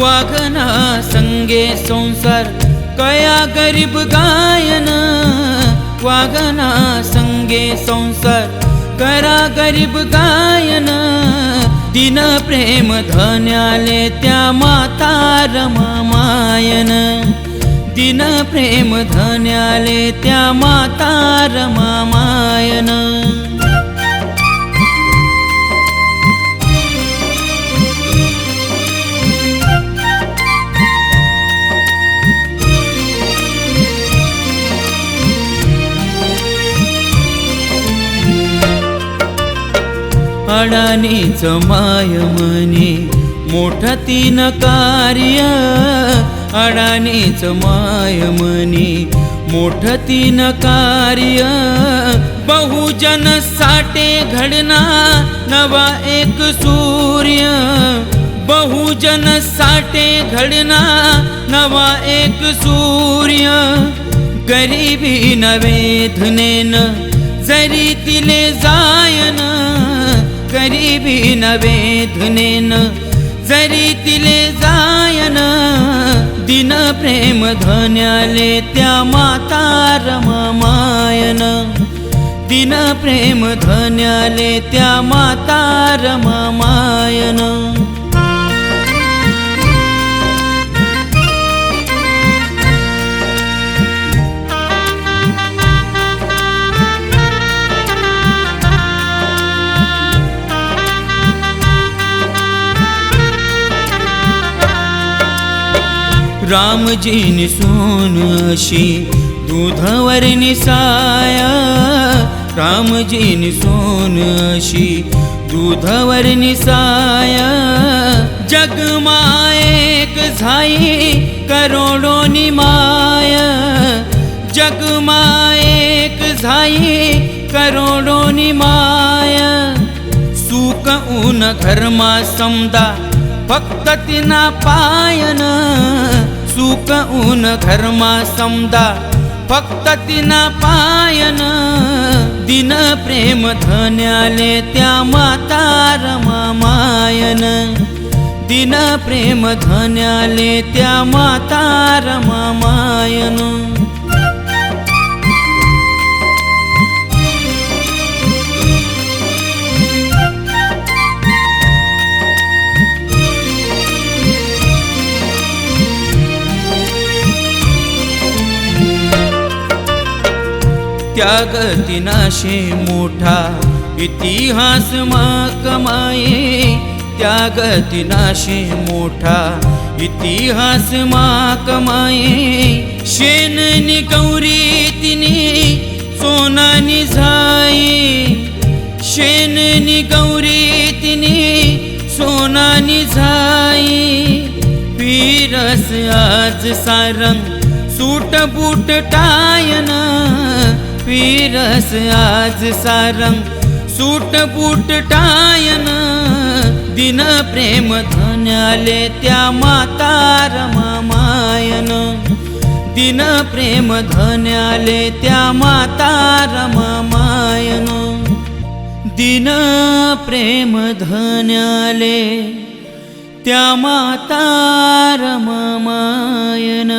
वाघना संगे संसार कया गरीब गायन। वाघना संगे संसार गरीब गायन। दिन प्रेम धन्याले त्या माता रमायन दिन प्रेम धन्याले त्या रमायन अडाणीच माय म्हणे मोठ तीन कार्य अडाणीच माय म्हणे मोठ तीन कार्य बहुजन साठे घडना नवा एक सूर्य. बहुजन साठे घडना नवा एक सूर्य. गरिबी नवेधनेन जरी तिले जाय जरी तिले जायन दिन प्रेम धन्याले त्या माता रमायन दिन प्रेम धन्याले त्या माता रमायन रामजीनी सोन अशी दूधवर निसाया रामजीनी सोन अशी दूधवर निसाया झाई करोडो निमाय करोडो निमाय सुख ऊन घरमा समदा फक्त तिना पायन सुख घरमा समदा फक्त तिना पायन। दिन प्रेम धन्याले त्या माता रमायन दिन प्रेम धन्याले त्या माता रमायन त्यागतिनाशे मोठा इतिहास मा कमाये. त्यागतिनाशे मोठा इतिहास मा कमाये. शेननी गौरी तिने सोनानी झाई शेननी गौरी तिने सोनानी झाई पीरस आज सारंग सूट बूट टायना. फिरस आज सारंग सूट बूट टायन दिन प्रेम धन्याले त्या माता रमायन दिन प्रेम धन्याले त्या माता रमायन दिन प्रेम धन्याले त्या माता रमायन